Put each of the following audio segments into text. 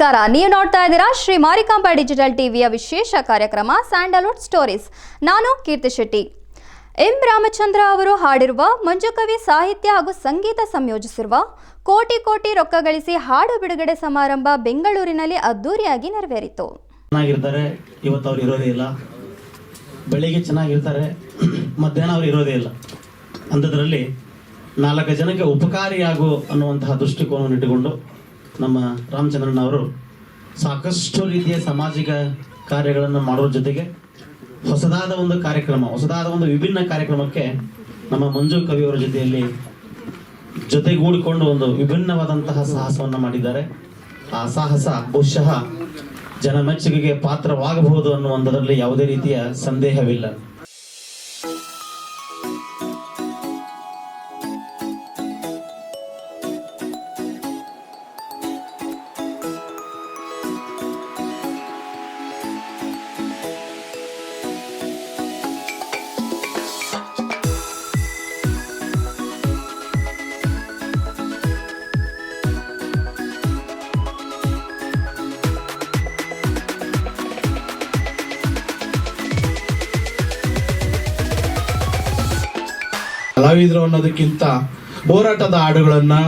ನಮಸ್ಕಾರ. ನೀವು ನೋಡ್ತಾ ಇದ್ದೀರಾ ಶ್ರೀ ಮಾರಿಕಾಂಬಾ ಡಿಜಿಟಲ್ ಟಿವಿಯ ವಿಶೇಷ ಕಾರ್ಯಕ್ರಮ ಸ್ಯಾಂಡಲ್ವುಡ್ ಸ್ಟೋರೀಸ್. ನಾನು ಕೀರ್ತಿ ಶೆಟ್ಟಿ. ಎಂ. ರಾಮಚಂದ್ರ ಅವರು ಹಾಡಿರುವ ಮಂಜುಕವಿ ಸಾಹಿತ್ಯ ಹಾಗೂ ಸಂಗೀತ ಸಂಯೋಜಿಸಿರುವ ಕೋಟಿ ಕೋಟಿ ರೊಕ್ಕ ಗಳಿಸಿ ಹಾಡು ಬಿಡುಗಡೆ ಸಮಾರಂಭ ಬೆಂಗಳೂರಿನಲ್ಲಿ ಅದ್ದೂರಿಯಾಗಿ ನೆರವೇರಿತು. ಚೆನ್ನಾಗಿರ್ತಾರೆ. ಇವತ್ತು ಅವ್ರು ಇರೋದೇ ಇಲ್ಲ. ಬೆಳಿಗ್ಗೆ ಚೆನ್ನಾಗಿರ್ತಾರೆ. ಮಧ್ಯಾಹ್ನ ಅವ್ರು ಇರೋದೇ ಇಲ್ಲ. ಅಂಥದ್ರಲ್ಲಿ ನಾಲ್ಕು ಜನಕ್ಕೆ ಉಪಕಾರಿಯಾಗು ಅನ್ನುವಂತಹ ದೃಷ್ಟಿಕೋನವನ್ನು ಇಟ್ಟುಕೊಂಡು ನಮ್ಮ ರಾಮಚಂದ್ರನ್ ಅವರು ಸಾಕಷ್ಟು ರೀತಿಯ ಸಾಮಾಜಿಕ ಕಾರ್ಯಗಳನ್ನು ಮಾಡೋದ್ರ ಜೊತೆಗೆ ಹೊಸದಾದ ಒಂದು ಕಾರ್ಯಕ್ರಮ, ಹೊಸದಾದ ಒಂದು ವಿಭಿನ್ನ ಕಾರ್ಯಕ್ರಮಕ್ಕೆ ನಮ್ಮ ಮಂಜು ಕವಿಯವರ ಜೊತೆಯಲ್ಲಿ ಜೊತೆಗೂಡಿಕೊಂಡು ಒಂದು ವಿಭಿನ್ನವಾದಂತಹ ಸಾಹಸವನ್ನು ಮಾಡಿದ್ದಾರೆ. ಆ ಸಾಹಸ ಬಹುಶಃ ಜನಮೆಚ್ಚುಗೆಗೆ ಪಾತ್ರವಾಗಬಹುದು ಅನ್ನುವಂಥದ್ರಲ್ಲಿ ಯಾವುದೇ ರೀತಿಯ ಸಂದೇಹವಿಲ್ಲ. ಕಲಾವಿದರು ಅನ್ನೋದಕ್ಕಿಂತ ಹೋರಾಟದ ಹಾಡುಗಳನ್ನು,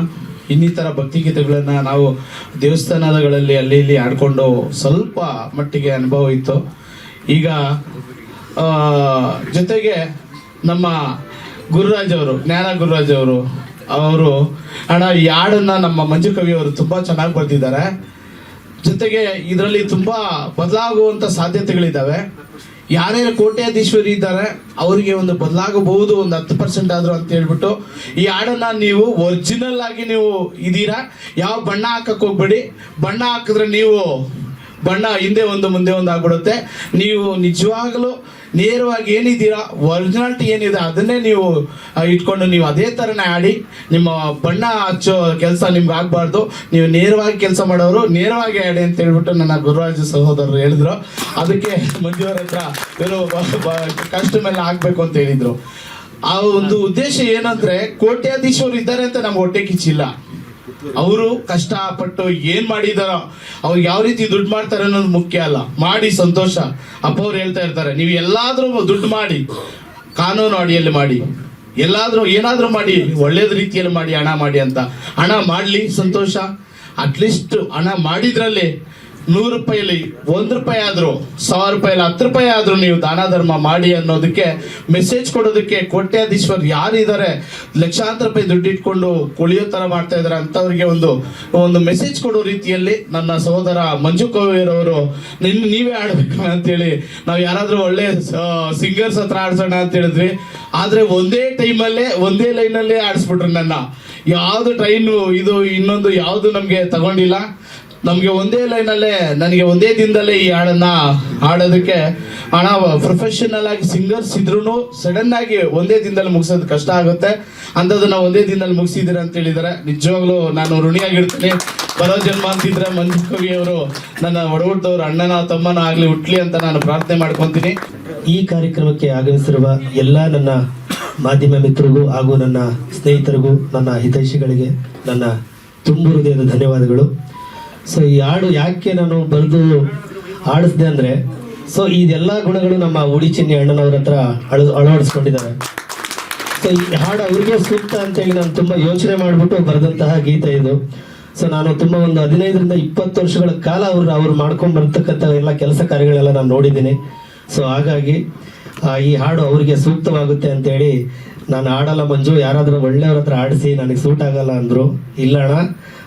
ಇನ್ನಿತರ ಭಕ್ತಿಗೀತೆಗಳನ್ನು ನಾವು ದೇವಸ್ಥಾನಗಳಲ್ಲಿ ಅಲ್ಲಿ ಇಲ್ಲಿ ಆಡ್ಕೊಂಡು ಸ್ವಲ್ಪ ಮಟ್ಟಿಗೆ ಅನುಭವ ಇತ್ತು. ಈಗ ಜೊತೆಗೆ ನಮ್ಮ ಗುರುರಾಜ್ ಅವರು, ಜ್ಞಾನ ಗುರುರಾಜ್ ಅವರು ಅವರು, ಅಣ್ಣ, ಈ ಹಾಡನ್ನು ನಮ್ಮ ಮಂಜು ಕವಿ ಅವರು ತುಂಬಾ ಚೆನ್ನಾಗಿ ಬರೆದಿದ್ದಾರೆ. ಜೊತೆಗೆ ಇದರಲ್ಲಿ ತುಂಬಾ ಬದಲಾಗುವಂತ ಸಾಧ್ಯತೆಗಳಿದ್ದಾವೆ. ಯಾರ್ಯಾರು ಕೋಟ್ಯಾಧೀಶ್ವರಿ ಇದ್ದಾರೆ, ಅವರಿಗೆ ಒಂದು ಬದಲಾಗಬಹುದು, ಒಂದು ಹತ್ತು ಪರ್ಸೆಂಟ್ ಆದ್ರು ಅಂತ ಹೇಳ್ಬಿಟ್ಟು, ಈ ಹಾಡನ್ನ ನೀವು ಒರಿಜಿನಲ್ ಆಗಿ ನೀವು ಇದೀರಾ? ಯಾವ ಬಣ್ಣ ಹಾಕಕ್ ಹೋಗ್ಬೇಡಿ. ಬಣ್ಣ ಹಾಕಿದ್ರೆ ನೀವು, ಬಣ್ಣ ಹಿಂದೆ ಒಂದು, ಮುಂದೆ ಒಂದು ಆಗ್ಬಿಡುತ್ತೆ. ನೀವು ನಿಜವಾಗ್ಲೂ ನೇರವಾಗಿ ಏನಿದ್ದೀರಾ? ಒರಿಜಿನಾಲಿಟಿ ಏನಿದೆ ಅದನ್ನೇ ನೀವು ಇಟ್ಕೊಂಡು ನೀವು ಅದೇ ಥರನೇ ಆಡಿ, ನಿಮ್ಮ ಬಣ್ಣ ಹಚ್ಚೋ ಕೆಲಸ ನಿಮ್ಗೆ ಆಗಬಾರ್ದು. ನೀವು ನೇರವಾಗಿ ಕೆಲಸ ಮಾಡೋರು ನೇರವಾಗಿ ಆಡಿ ಅಂತ ಹೇಳ್ಬಿಟ್ಟು ನನ್ನ ಗುರುರಾಜ ಸಹೋದರರು ಹೇಳಿದ್ರು. ಅದಕ್ಕೆ ಮಂಜುವರ ಹತ್ರ ಇವರು ಕಷ್ಟ ಮೇಲೆ ಆಗಬೇಕು ಅಂತ ಹೇಳಿದರು. ಆ ಒಂದು ಉದ್ದೇಶ ಏನಂದ್ರೆ ಕೋಟ್ಯಾಧೀಶರು ಇದ್ದಾರೆ ಅಂತ ನಮ್ಗೆ ಹೊಟ್ಟೆ ಕಿಚ್ಚಿಲ್ಲ. ಅವರು ಕಷ್ಟಪಟ್ಟು ಏನ್ ಮಾಡಿದಾರ, ಅವ್ರು ಯಾವ ರೀತಿ ದುಡ್ಡು ಮಾಡ್ತಾರೆ ಅನ್ನೋದು ಮುಖ್ಯ ಅಲ್ಲ. ಮಾಡಿ ಸಂತೋಷ. ಅಪ್ಪ ಅವ್ರು ಹೇಳ್ತಾ ಇರ್ತಾರೆ, ನೀವು ಎಲ್ಲಾದ್ರೂ ದುಡ್ಡು ಮಾಡಿ, ಕಾನೂನು ಅಡಿಯಲ್ಲಿ ಮಾಡಿ. ಎಲ್ಲಾದ್ರೂ ಏನಾದ್ರೂ ಮಾಡಿ, ಒಳ್ಳೇದ್ ರೀತಿಯಲ್ಲಿ ಮಾಡಿ, ಹಣ ಮಾಡಿ ಅಂತ. ಹಣ ಮಾಡ್ಲಿ, ಸಂತೋಷ. ಅಟ್ಲೀಸ್ಟ್ ಹಣ ಮಾಡಿದ್ರಲ್ಲಿ ನೂರು ರೂಪಾಯಿಲಿ ಒಂದು ರೂಪಾಯಿ ಆದರೂ, ಸಾವಿರ ರೂಪಾಯಲ್ಲಿ ಹತ್ತು ರೂಪಾಯಿ ಆದರೂ ನೀವು ದಾನ ಧರ್ಮ ಮಾಡಿ ಅನ್ನೋದಕ್ಕೆ ಮೆಸೇಜ್ ಕೊಡೋದಕ್ಕೆ ಕೋಟ್ಯಾಧೀಶ್ವರ್ ಯಾರಿದ್ದಾರೆ ಲಕ್ಷಾಂತರ ರೂಪಾಯಿ ದುಡ್ಡು ಇಟ್ಕೊಂಡು ಕುಳಿಯೋ ಥರ ಮಾಡ್ತಾ ಇದ್ದಾರೆ ಅಂಥವ್ರಿಗೆ ಒಂದು ಒಂದು ಮೆಸೇಜ್ ಕೊಡೋ ರೀತಿಯಲ್ಲಿ ನನ್ನ ಸಹೋದರ ಮಂಜು ಕವಿಯರವರು ನಿನ್ನ ನೀವೇ ಆಡ್ಬೇಕು ಅಂತೇಳಿ, ನಾವು ಯಾರಾದರೂ ಒಳ್ಳೆ ಸಿಂಗರ್ಸ್ ಹತ್ರ ಆಡ್ಸೋಣ ಅಂತ ಹೇಳಿದ್ವಿ ಆದರೆ ಒಂದೇ ಟೈಮಲ್ಲೇ, ಒಂದೇ ಲೈನಲ್ಲೇ ಆಡಿಸ್ಬಿಟ್ರು ನನ್ನ. ಯಾವುದು ಟ್ರೈನು ಇದು ಇನ್ನೊಂದು ಯಾವುದು ನಮಗೆ ತಗೊಂಡಿಲ್ಲ. ನಮಗೆ ಒಂದೇ ಲೈನಲ್ಲೇ, ನನಗೆ ಒಂದೇ ದಿನದಲ್ಲೇ ಈ ಹಾಡನ್ನ ಹಾಡೋದಕ್ಕೆ ಹಣ ಪ್ರೊಫೆಷನಲ್ ಆಗಿ ಸಿಂಗರ್ಸ್ ಇದ್ರೂ ಸಡನ್ ಆಗಿ ಒಂದೇ ದಿನದಲ್ಲಿ ಮುಗಿಸೋದು ಕಷ್ಟ ಆಗುತ್ತೆ. ಅಂಥದ್ದನ್ನ ಒಂದೇ ದಿನದಲ್ಲಿ ಮುಗಿಸಿದ್ದೀರ ಅಂತ ಹೇಳಿದ್ದಾರೆ ನಿಜವಾಗ್ಲೂ ನಾನು ಋಣಿಯಾಗಿರ್ತೀನಿ. ಬರೋ ಜನ್ಮ ಅಂತಿದ್ರೆ ಮಂಜು ಕವಿ ಅವರು ನನ್ನ ಒಡಹುಟ್ಟದವ್ರು ಅಣ್ಣನ ತಮ್ಮನ ಆಗಲಿ ಹುಟ್ಲಿ ಅಂತ ನಾನು ಪ್ರಾರ್ಥನೆ ಮಾಡ್ಕೊಂತೀನಿ. ಈ ಕಾರ್ಯಕ್ರಮಕ್ಕೆ ಆಗಮಿಸಿರುವ ಎಲ್ಲ ನನ್ನ ಮಾಧ್ಯಮ ಮಿತ್ರರಿಗೂ ಹಾಗೂ ನನ್ನ ಸ್ನೇಹಿತರಿಗೂ, ನನ್ನ ಹಿತೈಷಿಗಳಿಗೆ ನನ್ನ ತುಂಬ ಹೃದಯದ ಧನ್ಯವಾದಗಳು. ಸೊ ಈ ಹಾಡು ಯಾಕೆ ನಾನು ಬರೆದು ಆಡಿಸ್ದೆ ಅಂದ್ರೆ ಸೊ ಇದೆಲ್ಲ ಗುಣಗಳು ನಮ್ಮ ಉಡಿ ಚಿನ್ನಿ ಅಣ್ಣನವ್ರ ಹತ್ರ ಅಳ, ಅಳವಡಿಸ್ಕೊಂಡಿದ್ದಾರೆ. ಸೊ ಈ ಹಾಡು ಅವ್ರಿಗೆ ಸೂಕ್ತ ಅಂತೇಳಿ ನಾನು ತುಂಬಾ ಯೋಚನೆ ಮಾಡಿಬಿಟ್ಟು ಬರೆದಂತಹ ಗೀತೆ ಇದು. ಸೊ ನಾನು ತುಂಬಾ ಒಂದು ಹದಿನೈದರಿಂದ ಇಪ್ಪತ್ತು ವರ್ಷಗಳ ಕಾಲ ಅವ್ರು ಅವ್ರು ಮಾಡ್ಕೊಂಡು ಬರ್ತಕ್ಕಂಥ ಎಲ್ಲ ಕೆಲಸ ಕಾರ್ಯಗಳೆಲ್ಲ ನಾನು ನೋಡಿದ್ದೀನಿ. ಸೊ ಹಾಗಾಗಿ ಈ ಹಾಡು ಅವರಿಗೆ ಸೂಕ್ತವಾಗುತ್ತೆ ಅಂತೇಳಿ ನಾನು ಹಾಡಲ್ಲ ಮಂಜು, ಯಾರಾದರೂ ಒಳ್ಳೆಯವ್ರ ಹತ್ರ ಆಡಿಸಿ ನನಗೆ ಸೂಟ್ ಆಗಲ್ಲ ಅಂದ್ರು, ಇಲ್ಲ ಅಣ್ಣ.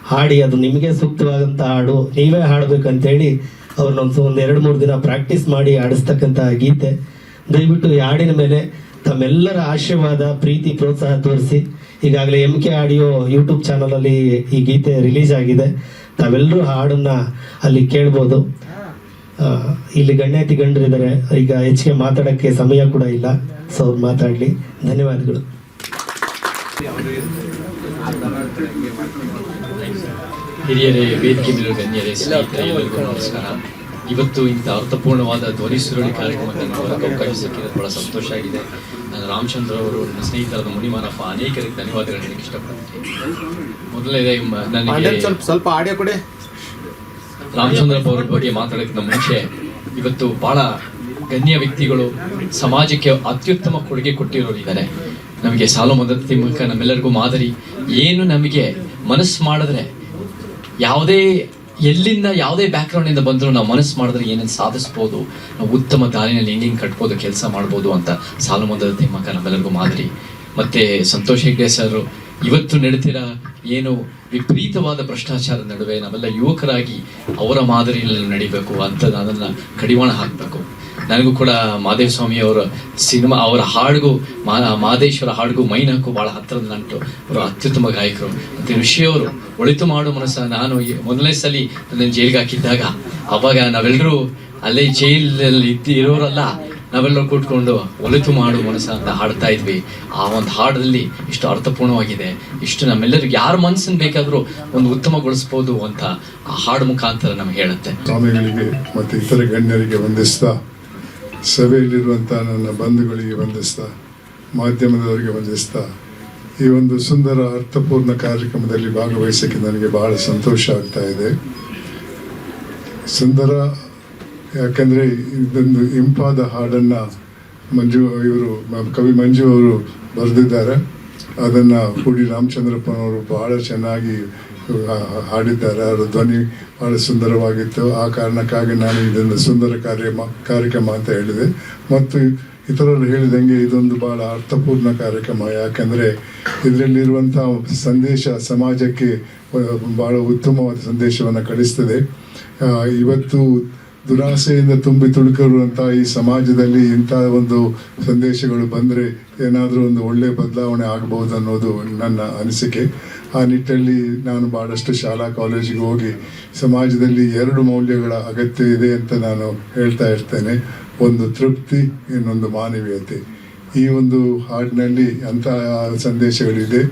ಹಾಡಿ, ಅದು ನಿಮಗೆ ಸೂಕ್ತವಾದಂಥ ಹಾಡು, ನೀವೇ ಹಾಡಬೇಕಂತೇಳಿ ಅವ್ರನ್ನೊಂದು ಒಂದು ಎರಡು ಮೂರು ದಿನ ಪ್ರಾಕ್ಟೀಸ್ ಮಾಡಿ ಆಡಿಸ್ತಕ್ಕಂಥ ಗೀತೆ. ದಯವಿಟ್ಟು ಈ ಹಾಡಿನ ಮೇಲೆ ತಮ್ಮೆಲ್ಲರ ಆಶೀರ್ವಾದ, ಪ್ರೀತಿ, ಪ್ರೋತ್ಸಾಹ ತೋರಿಸಿ. ಈಗಾಗಲೇ ಎಂ ಕೆ ಆಡಿಯೋ ಯೂಟ್ಯೂಬ್ ಚಾನಲಲ್ಲಿ ಈ ಗೀತೆ ರಿಲೀಸ್ ಆಗಿದೆ. ತಾವೆಲ್ಲರೂ ಹಾಡನ್ನ ಅಲ್ಲಿ ಕೇಳ್ಬೋದು. ಇಲ್ಲಿ ಗಣ್ಯಾತಿ ಗಂಡರಿದ್ದಾರೆ. ಈಗ ಹೆಚ್ಚಿಗೆ ಮಾತಾಡೋಕ್ಕೆ ಸಮಯ ಕೂಡ ಇಲ್ಲ. ಸೊ ಅವ್ರು ಮಾತಾಡಲಿ. ಧನ್ಯವಾದಗಳು. ಹಿರಿಯರೇ ವೇದಿಕೆ ಮೇಲೆ ಗಣ್ಯರೇ ಎಲ್ಲರಿಗೂ ನಮಸ್ಕಾರ. ಇವತ್ತು ಇಂಥ ಅರ್ಥಪೂರ್ಣವಾದ ಧ್ವನಿ ಸುರುಳಿ ಕಾರ್ಯಕ್ರಮಕ್ಕೆ ನಾವು ಅವಕಾಶ ಬಹಳ ಸಂತೋಷ ಆಗಿದೆ. ನಾನು ರಾಮಚಂದ್ರ ಅವರು ನನ್ನ ಸ್ನೇಹಿತರಾದ ಮುನಿಮಾನಪ್ಪ ಅನೇಕರಿಗೆ ಧನ್ಯವಾದಗಳು ಹೇಳಕ್ಕೆ ಇಷ್ಟಪಡ್ತೀನಿ. ಮೊದಲನೇ ನನಗೆ ಸ್ವಲ್ಪ ಸ್ವಲ್ಪ ಆಡಿಯೋ ಕೊಡಿ. ರಾಮಚಂದ್ರಪ್ಪ ಅವರ ಬಗ್ಗೆ ಮಾತಾಡೋಕ್ಕಿಂತ ಮುಂಚೆ ಇವತ್ತು ಬಹಳ ಗಣ್ಯ ವ್ಯಕ್ತಿಗಳು ಸಮಾಜಕ್ಕೆ ಅತ್ಯುತ್ತಮ ಕೊಡುಗೆ ಕೊಟ್ಟಿರೋರು ಇದ್ದಾರೆ. ನಮಗೆ ಸಾಲು ಮದತಿ ಮೂಲಕ ನಮ್ಮೆಲ್ಲರಿಗೂ ಮಾದರಿ. ಏನು ನಮಗೆ ಮನಸ್ಸು ಮಾಡಿದ್ರೆ ಯಾವುದೇ ಎಲ್ಲಿಂದ ಯಾವುದೇ ಬ್ಯಾಕ್ಗ್ರೌಂಡಿಂದ ಬಂದರೂ ನಾವು ಮನಸ್ಸು ಮಾಡಿದ್ರೆ ಏನೇನು ಸಾಧಿಸ್ಬೋದು? ನಾವು ಉತ್ತಮ ದಾರಿನಲ್ಲಿ ಹೆಂಗೆ ಕಟ್ಬೋದು, ಕೆಲಸ ಮಾಡ್ಬೋದು ಅಂತ ಸಾಲು ಮದದ ತಿಮ್ಮಕ್ಕ ನಮ್ಮೆಲ್ಲರಿಗೂ ಮಾದರಿ. ಮತ್ತು ಸಂತೋಷ್ ಹೆಗ್ಡೆ ಸರ್, ಇವತ್ತು ನಡೀತಿರ ಏನು ವಿಪರೀತವಾದ ಭ್ರಷ್ಟಾಚಾರದ ನಡುವೆ ನಾವೆಲ್ಲ ಯುವಕರಾಗಿ ಅವರ ಮಾದರಿಯಲ್ಲಿ ನಡಿಬೇಕು ಅಂತ ಅದನ್ನು ಕಡಿವಾಣ ಹಾಕಬೇಕು. ನನಗೂ ಕೂಡ ಮಾದೇವ ಸ್ವಾಮಿ ಅವರ ಸಿನಿಮಾ, ಅವರ ಹಾಡಿಗೂ, ಮಾ, ಮಾದೇಶ್ವರ ಹಾಡಿಗೂ ಮೈನಕ್ಕೂ ಬಹಳ ಹತ್ತಿರದ ನಂಟು. ಅವರು ಅತ್ಯುತ್ತಮ ಗಾಯಕರು. ಮತ್ತು ಋಷಿ ಅವರು ಒಳಿತು ಮಾಡು ಮನಸ್ಸ. ನಾನು ಮೊದಲನೇ ಸಲ ನನ್ನ ಜೈಲಿಗೆ ಹಾಕಿದ್ದಾಗ, ಅವಾಗ ನಾವೆಲ್ಲರೂ ಅಲ್ಲೇ ಜೈಲಲ್ಲಿ ಇದ್ದು ಇರೋರಲ್ಲ, ನಾವೆಲ್ಲರೂ ಕೂತ್ಕೊಂಡು ಒಲಿತು ಮಾಡು ಮನಸ್ಸು ಅಂತ ಹಾಡ್ತಾ ಇದ್ವಿ. ಆ ಒಂದು ಹಾಡಲ್ಲಿ ಇಷ್ಟು ಅರ್ಥಪೂರ್ಣವಾಗಿದೆ. ಇಷ್ಟು ನಮ್ಮೆಲ್ಲರಿಗೆ ಯಾರ ಮನಸ್ಸನ್ನು ಬೇಕಾದರೂ ಒಂದು ಉತ್ತಮಗೊಳಿಸ್ಬೋದು ಅಂತ ಆ ಹಾಡು ಮುಖಾಂತರ ನಮ್ಗೆ ಹೇಳುತ್ತೆ. ಸ್ವಾಮಿಗಳಿಗೆ ಮತ್ತು ಇತರ ಗಣ್ಯರಿಗೆ ವಂದಿಸ್ತಾ ಸಭೆಯಲ್ಲಿರುವಂಥ ನನ್ನ ಬಂಧುಗಳಿಗೆ ವಂದಿಸ್ತಾ, ಮಾಧ್ಯಮದವರಿಗೆ ವಂದಿಸ್ತಾ, ಈ ಒಂದು ಸುಂದರ ಅರ್ಥಪೂರ್ಣ ಕಾರ್ಯಕ್ರಮದಲ್ಲಿ ಭಾಗವಹಿಸಕ್ಕೆ ನನಗೆ ಬಹಳ ಸಂತೋಷ ಆಗ್ತಾ ಇದೆ. ಸುಂದರ, ಯಾಕಂದರೆ ಇದೊಂದು ಇಂಪಾದ ಹಾಡನ್ನು ಮಂಜು ಇವರು, ಕವಿ ಮಂಜು ಅವರು ಬರೆದಿದ್ದಾರೆ. ಅದನ್ನು ಹುಡಿ ರಾಮಚಂದ್ರಪ್ಪನವರು ಬಹಳ ಚೆನ್ನಾಗಿ ಹಾಡಿದ್ದಾರೆ. ಅವರ ಧ್ವನಿ ಬಹಳ ಸುಂದರವಾಗಿತ್ತು. ಆ ಕಾರಣಕ್ಕಾಗಿ ನಾನು ಇದೊಂದು ಸುಂದರ ಕಾರ್ಯ ಕಾರ್ಯಕ್ರಮ ಅಂತ ಹೇಳಿದೆ. ಮತ್ತು ಇತರರು ಹೇಳಿದಂಗೆ ಇದೊಂದು ಬಹಳ ಅರ್ಥಪೂರ್ಣ ಕಾರ್ಯಕ್ರಮ. ಯಾಕಂದರೆ ಇದರಲ್ಲಿರುವಂಥ ಸಂದೇಶ ಸಮಾಜಕ್ಕೆ ಬಹಳ ಉತ್ತಮವಾದ ಸಂದೇಶವನ್ನು ಕಳಿಸ್ತದೆ. ಇವತ್ತು ದುರಾಸೆಯಿಂದ ತುಂಬಿ ತುಳುಕಿರುವಂಥ ಈ ಸಮಾಜದಲ್ಲಿ ಇಂಥ ಒಂದು ಸಂದೇಶಗಳು ಬಂದರೆ ಏನಾದರೂ ಒಂದು ಒಳ್ಳೆಯ ಬದಲಾವಣೆ ಆಗಬಹುದು ಅನ್ನೋದು ನನ್ನ ಅನಿಸಿಕೆ. ಆ ನಿಟ್ಟಲ್ಲಿ ನಾನು ಭಾಳಷ್ಟು ಶಾಲಾ ಕಾಲೇಜಿಗೆ ಹೋಗಿ ಸಮಾಜದಲ್ಲಿ ಎರಡು ಮೌಲ್ಯಗಳ ಅಗತ್ಯ ಇದೆ ಅಂತ ನಾನು ಹೇಳ್ತಾ ಇರ್ತೇನೆ. ಒಂದು ತೃಪ್ತಿ, ಇನ್ನೊಂದು ಮಾನವೀಯತೆ. ಈ ಒಂದು ಹಾಡಿನಲ್ಲಿ ಅಂತ ಸಂದೇಶಗಳಿದೆ.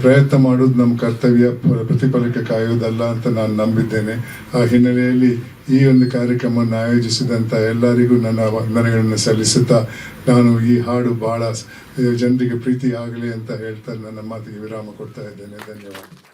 ಪ್ರಯತ್ನ ಮಾಡೋದು ನಮ್ಮ ಕರ್ತವ್ಯ ಪ್ರ- ಪ್ರತಿಫಲಕ್ಕೆ ಕಾಯುವುದಲ್ಲ ಅಂತ ನಾನು ನಂಬಿದ್ದೇನೆ. ಆ ಹಿನ್ನೆಲೆಯಲ್ಲಿ ಈ ಒಂದು ಕಾರ್ಯಕ್ರಮವನ್ನು ಆಯೋಜಿಸಿದಂಥ ಎಲ್ಲರಿಗೂ ನನ್ನ ವಂದನೆಗಳನ್ನು ಸಲ್ಲಿಸುತ್ತಾ ನಾನು ಈ ಹಾಡು ಸ- ಜನರಿಗೆ ಪ್ರೀತಿ ಆಗಲಿ ಅಂತ ಹೇಳ್ತಾ ನನ್ನ ಮಾತಿಗೆ ವಿರಾಮ ಕೊಡ್ತಾ ಇದ್ದೇನೆ. ಧನ್ಯವಾದ.